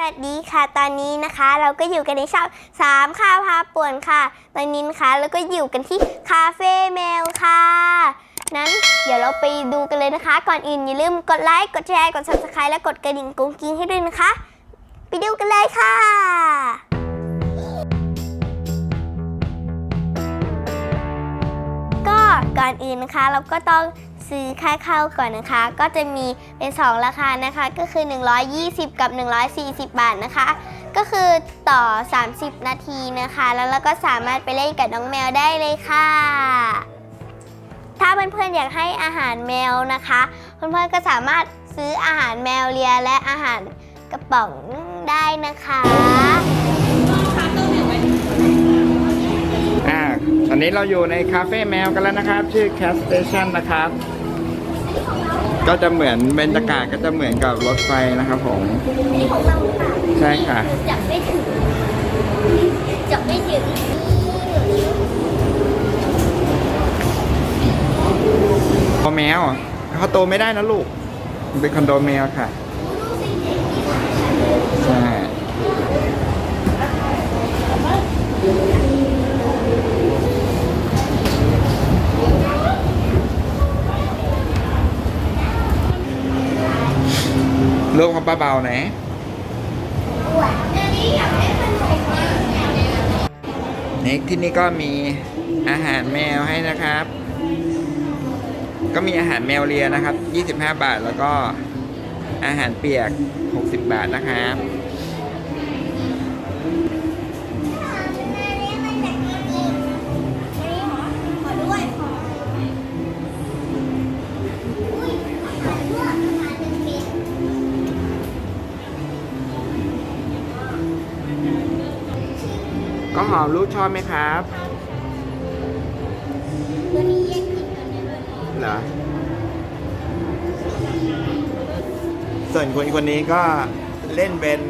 วัสดีค่ะ ตอนนี้นะคะ เราก็อยู่กันในช่องสามค่าพาป่วนค่ะ ตอนนี้นะคะเราก็อยู่กันที่คาเฟ่แมวค่ะ นั้นเดี๋ยวเราไปดูกันเลยนะคะ ก่อนอื่นอย่าลืมกดไลค์กดแชร์กด subscribe และกดกระดิ่งกุ้งกิ้งให้ด้วยนะคะ ไปดูกันเลยค่ะ ก็ก่อนอื่นนะคะ เราก็ต้อง ซื้อค่าเข้าก่อนนะคะ ก็จะมีเป็น 2 ราคานะคะ ก็คือ 120 กับ 140 บาทนะคะ ก็คือต่อ 30 นาทีนะคะ แล้วเราก็สามารถไปเล่นกับน้องแมวได้เลยค่ะ ถ้าเพื่อนๆอยากให้อาหารแมวนะคะเพื่อนๆก็สามารถซื้ออาหารแมวเลียและอาหารกระป๋องได้นะคะอ่าตอนนี้เราอยู่ในคาเฟ่แมวกันแล้วนะครับ ชื่อ Cat Station นะครับ ก็จะเหมือนบรรยากาศก็จะเหมือนกับรถไฟนะครับผม นี่ของเราค่ะใช่ค่ะ จับไม่ถึง จับไม่ถึงพอแมวอะเขาโตไม่ได้นะลูกมันเป็นคอนโดแมวค่ะ ใช่ เขาเบาๆนะนี่ที่นี่ก็มีอาหารแมวให้นะครับ ก็มีอาหารแมวเลียนะครับ 25 บาทแล้วก็อาหารเปียก 60 บาทนะครับ ก็หอมลูกชอบไหมครับตัวนี้แยกกินกันได้ด้วยเหรอเหรอส่วนคนคนนี้ก็เล่นเป็น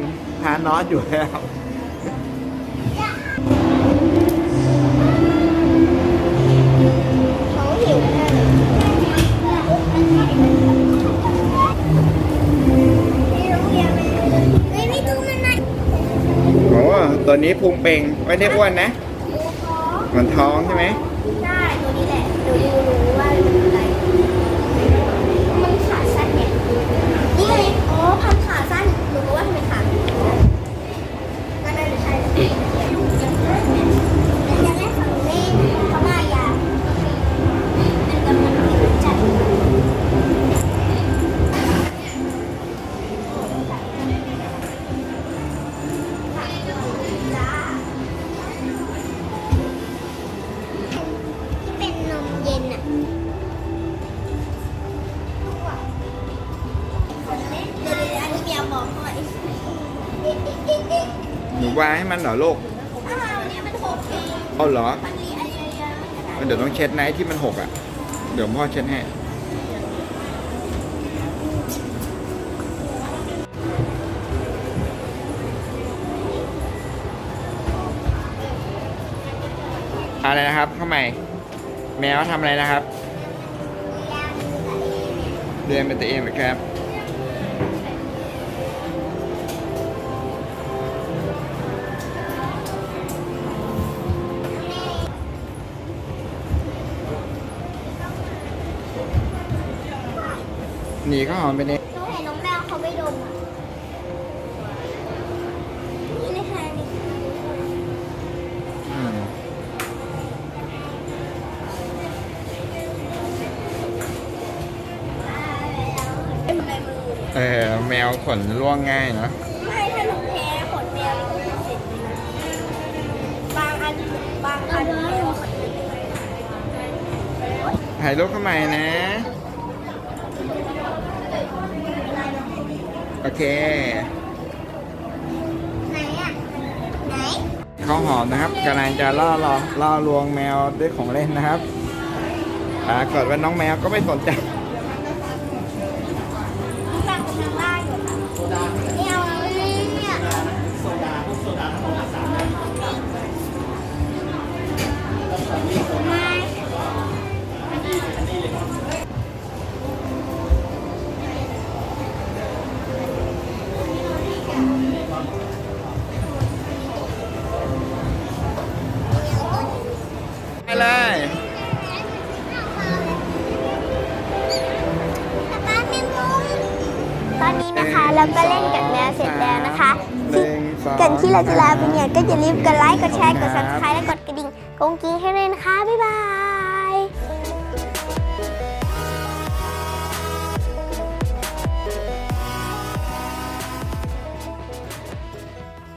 พานอสอยู่แล้ว ตัวนี้พุงเป่งไม่ได้อ้วนนะดูท้องเหมือนท้องใช่ไหม ใช่ ตัวนี้แหละดูดูรู้ว่า นมเย็นอะเดี๋ยวๆอันนี้เมียบอกหน่อยหนูวางให้มันเหรอลูกอ้าวเนี่ยมันหกเองเอาเหรอมันมีอะไรเยอะๆเดี๋ยวต้องเช็ดไนท์ที่มันหกอะ เดี๋ยวพ่อเช็ดให้อะไรนะครับเข้าใหม่ แมวทำอะไรนะครับเรียนเป็นตัวเองเหรอครับหนีก็หอมไปเนี่ย อเออแมวขนร่วงง่ายเนอะไม่ถ้าหนูแพ้ขนแมวนี่ก็คือเสร็จเลยนะบางอันบางอันแมวขนเป็นยังไงถ่ายรูปเข้าใหม่นะ โอเค ไหนอะไหนข้าวหอมนะครับกำลังจะล่อล่อล่อลวงแมวด้วยของเล่นนะครับปรากฏว่าน้องแมวก็ไม่สนใจ สั่งท แล้วก็เล่นกับแมวเสร็จแล้วนะคะหนึ่งสองก่อนที่เราจะลาไปเนี่ยก็อย่าลืมกดไลค์กดแชร์กดครับ subscribe และกดกระดิ่งกงกิ้งให้เลยนะคะบ๊ายบาย